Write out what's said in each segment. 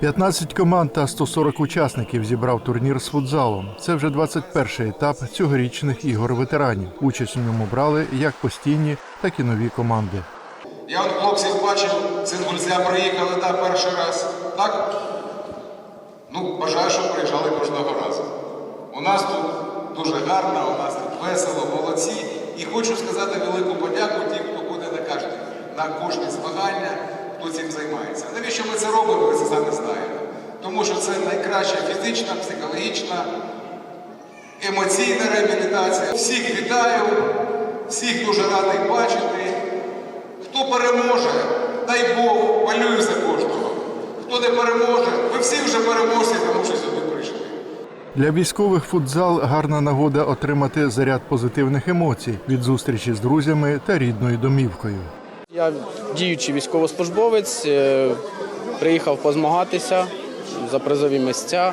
15 команд та 140 учасників зібрав турнір з футзалом. Це вже 21-й етап цьогорічних ігор ветеранів. Участь у ньому брали як постійні, так і нові команди. Я от хлопців бачив, з приїхали да, перший раз. Так? Ну, бажаю, щоб приїжджали кожного разу. У нас тут дуже гарно, у нас тут весело, молодці. І хочу сказати велику подяку тим, хто буде на кожні змагання, хто цим займається. Навіщо ми це робимо, ви це самі знаєте. Тому що це найкраща фізична, психологічна, емоційна реабілітація. Всіх вітаю, всіх дуже радий бачити. Хто переможе, дай Бог, малюю за кожного. Хто не переможе, ви всі вже переможці, тому що сюди прийшли. Для військових футзал гарна нагода отримати заряд позитивних емоцій від зустрічі з друзями та рідною домівкою. Я діючий військовослужбовець, е, приїхав позмагатися за призові місця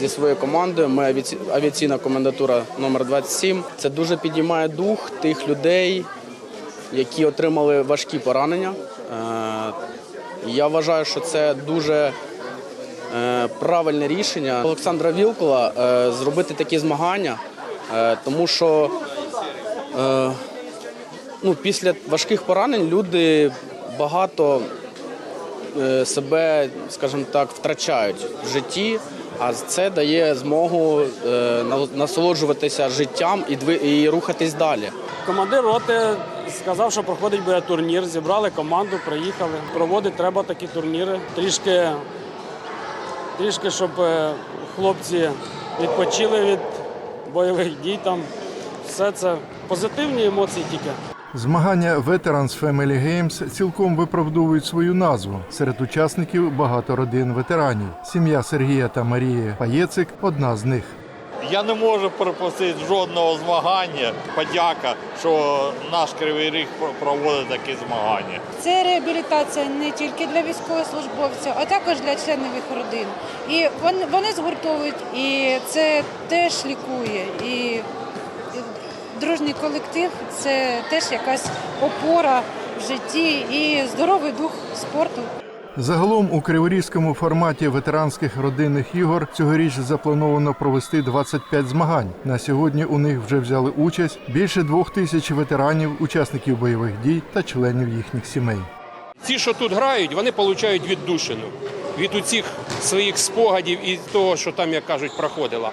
зі своєю командою. Ми авіаці- авіаційна комендатура номер 27. Це дуже підіймає дух тих людей, які отримали важкі поранення. Е, Я вважаю, що це дуже е, правильне рішення Олександра Вілкола е, зробити такі змагання, тому що ну, після важких поранень люди багато е, себе, скажімо так, втрачають в житті, а це дає змогу е, насолоджуватися життям і, рухатись далі. Командир роти сказав, що проходить буде турнір. Зібрали команду, приїхали. Проводити треба такі турніри. Трішки, трішки щоб е, хлопці відпочили від бойових дій. Там все це позитивні емоції тільки. Змагання Veterans Family Games цілком виправдовують свою назву. Серед учасників багато родин ветеранів. Сім'я Сергія та Марії Паєцик одна з них. Я не можу пропустити жодного змагання. Подяка, що наш кривий ріг проводить такі змагання. Це реабілітація не тільки для військовослужбовців, а також для членів їх родин. І вони, згуртовують, і це теж лікує. І дружній колектив це теж якась опора в житті і здоровий дух спорту. Загалом у криворізькому форматі ветеранських родинних ігор цьогоріч заплановано провести 25 змагань. На сьогодні у них вже взяли участь більше двох тисяч ветеранів, учасників бойових дій та членів їхніх сімей. Ті, що тут грають, вони отримують віддушину від усіх своїх спогадів і того, що там, як кажуть, проходило.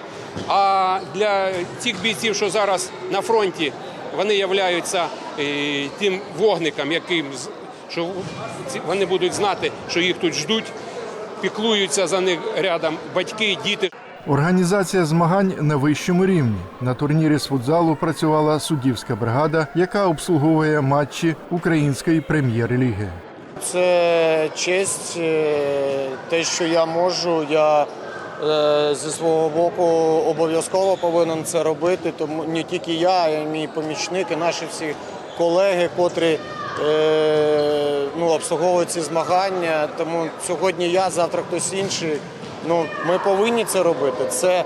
А для тих бійців, що зараз на фронті, вони являються е, тим вогником, яким що вони будуть знати, що їх тут ждуть, піклуються за них рядом батьки, діти. Організація змагань на вищому рівні. На турнірі з футзалу працювала суддівська бригада, яка обслуговує матчі української прем'єр-ліги. Це честь, е, те, що я можу. Я е, зі свого боку обов'язково повинен це робити. Тому не тільки я, а й мій помічник, і наші всі колеги, котрі е, ну, обслуговують ці змагання. Тому сьогодні я, завтра хтось інший. Ну, ми повинні це робити. Це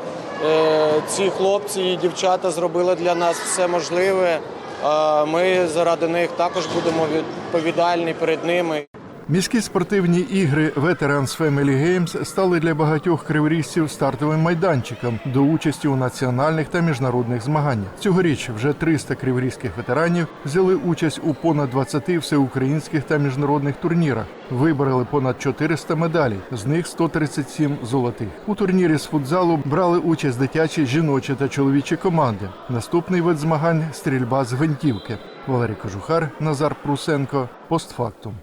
ці хлопці і дівчата зробили для нас все можливе. А Ми заради них також будемо відповідальні перед ними. Міські спортивні ігри Veterans Family Games стали для багатьох криворіжців стартовим майданчиком до участі у національних та міжнародних змаганнях. Цьогоріч вже 300 криворізьких ветеранів взяли участь у понад 20 всеукраїнських та міжнародних турнірах. Вибороли понад 400 медалей, з них 137 золотих. У турнірі з футзалу брали участь дитячі, жіночі та чоловічі команди. Наступний вид змагань стрільба з гвинтівки. Валерій Кожухар, Назар Прусенко, постфактум.